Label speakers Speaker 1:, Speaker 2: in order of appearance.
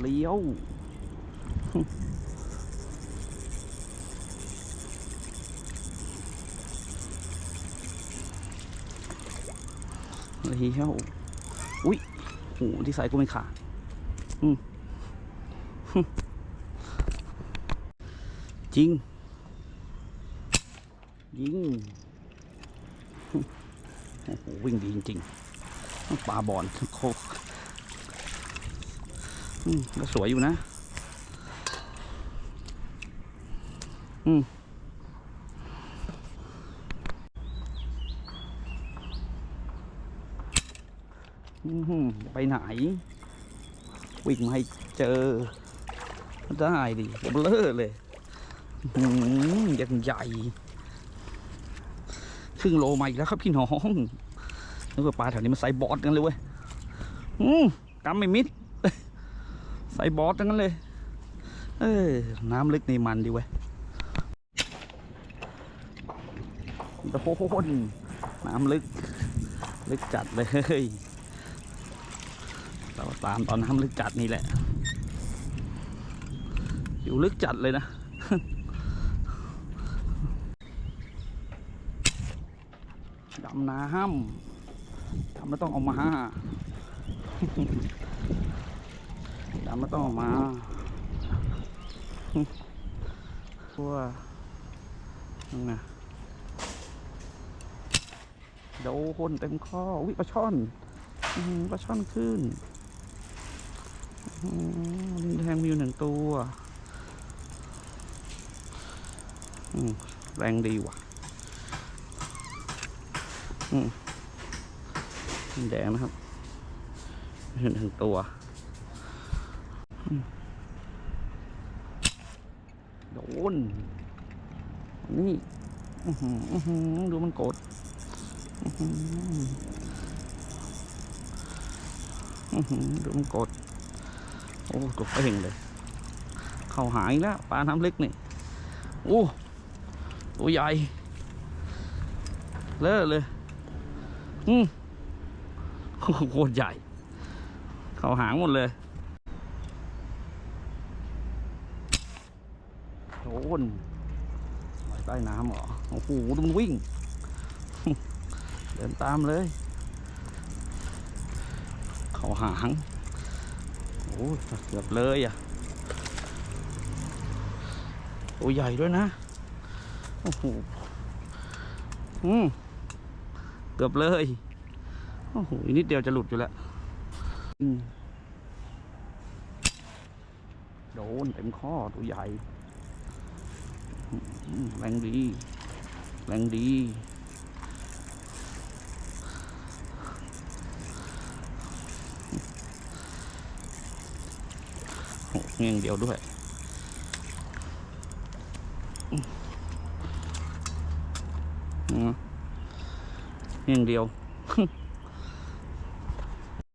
Speaker 1: เลี้ยว เลี้ยว อุ้ยโหที่ใส่ก็ไม่ขาดอืมจริง ยิงโอ้โหวิ่งดีจริงๆปลาบอลโคก อืมก็สวยอยู่นะ อืมไปไหน วิ่งมาให้เจอได้ดิเบลอเลยอื้อหือยังใหญ่ ครึ่งโลมาอีกแล้วครับพี่น้องนึกว่าปลาแถวนี้มันไซส์บอสกันเลยเว้ยอืมกำไม่มิด ไซส์บอสทั้งนั้นเลย เออน้ำลึกนี่มันดีเว้ยโดนน้ำลึก ลึกจัดเลยเราตามตอนน้ำลึกจัดนี่แหละ อยู่ลึกจัดเลยนะดำน้ำดำไม่ต้องเออกมา ดำไม่ต้องเออกมาตัวนั่นไงโดนเต็มข้อวิปลาช่อนอื้อหือปลาช่อนขึ้นอื้อหือลิงแทงมีอยู่หนึ่งตัวอืมแรงดีว่ะแดงนะครับเห็นถึงตัวอืม โดน นี่อือหืออือหือดูมันกดอือหืออือหือดูมันกดโอ้ตัวเป่งเลย เข้าหายแล้วปลาน้ำลึกนี่โอ้ตัวใหญ่ เลอะเลย อืมโคตรใหญ่ เขาหางหมดเลย โด นลอยใต้น้ำเหรอโอ้โหดูมันวิ่ง เดินตามเลย เขาหางโอ้ยเกือบเลยอะตัวใหญ่ด้วยนะ โอ้โห อืม เกือบเลย โอ้โหอีกนิดเดียวจะหลุดอยู่แล้วโดนเต็มข้อตัวใหญ่ อืมแรงดีแรงดีโอ้เงี้ยงเดียวด้วยอืม